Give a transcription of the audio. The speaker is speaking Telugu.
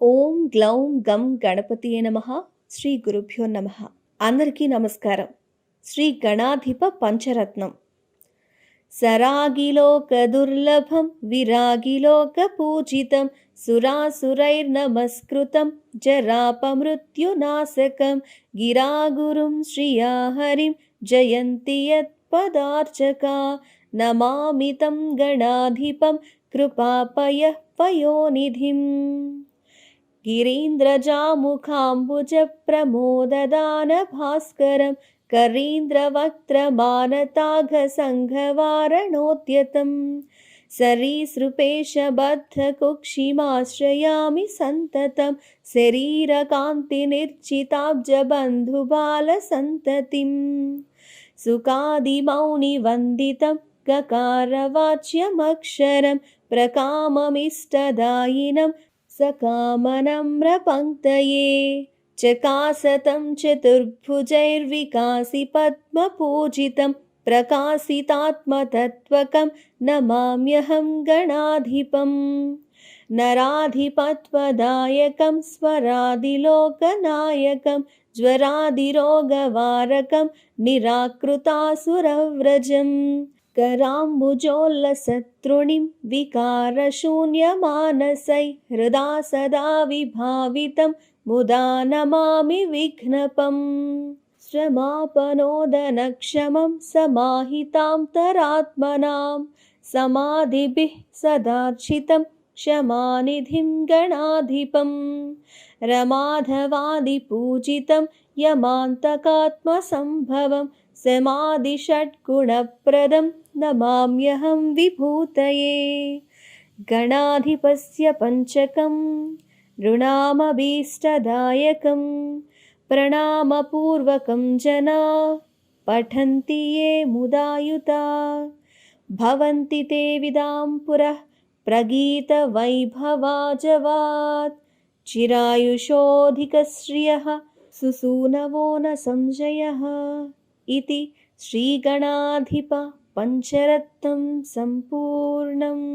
ఓం గ్లౌం గం గణపతియే నమ. శ్రీ గురుభ్యో నమ. అందరికీ నమస్కారం. శ్రీ గణాధిప పంచరత్నం. సరాగిలోక దుర్లభం విరాగిలోక పూజితం సురాసురైర్నమస్కృతం జరాపమృత్యునాశకం గిరాగురుం శ్రియా హరిం జయంతి యత్పదార్చకా నమామితం గణాధిపం కృపాపయ పయోనిధిం गिरीन्द्रजामुखाम्बुजप्रमोददानभास्करं करीन्द्रवक्त्रमानताघसङ्घवारणोद्यतं सरीसृपेशबद्धकुक्षिमाश्रयामि सन्ततं शरीरकान्तिनिर्चिताब्जबन्धुबालसन्ततिं सुकादिमौनिवन्दितं गकारवाच्यमक्षरं प्रकाममिष्टदायिनं सकामनम्रपङ्क्तये चकासतं चतुर्भुजैर्विकासि पद्मपूजितं प्रकाशितात्मतत्त्वकं नमाम्यहं गणाधिपम् नराधिपत्वदायकं स्वरादिलोकनायकं ज्वरादिरोगवारकं निराकृतासुरव्रजम् कराम्बुजोल्लसत्रुणिं विकारशून्यमानसै हृदा सदा विभावितं मुदा नमामि विघ्नपम् श्रमापनोदनक्षमं समाहितां तरात्मनां समाधिभिः सदार्चितं क्षमानिधिं गणाधिपं रमाधवादिपूजितं यमान्तकात्मसम्भवं समाधिषड्गुणप्रदं नमाम्यहं विभूतये। गणाधिपस्य पञ्चकं ऋणामभीष्टदायकं प्रणामपूर्वकं जना पठन्ति ये मुदायुता। भवन्ति ते विदां पुरः प्रगीतवैभवाजवात्। चिरायुषोऽधिकश्रियः सुसूनवो न संशयः इति श्रीगणाधिप पञ्चरत्नं सम्पूर्णम्।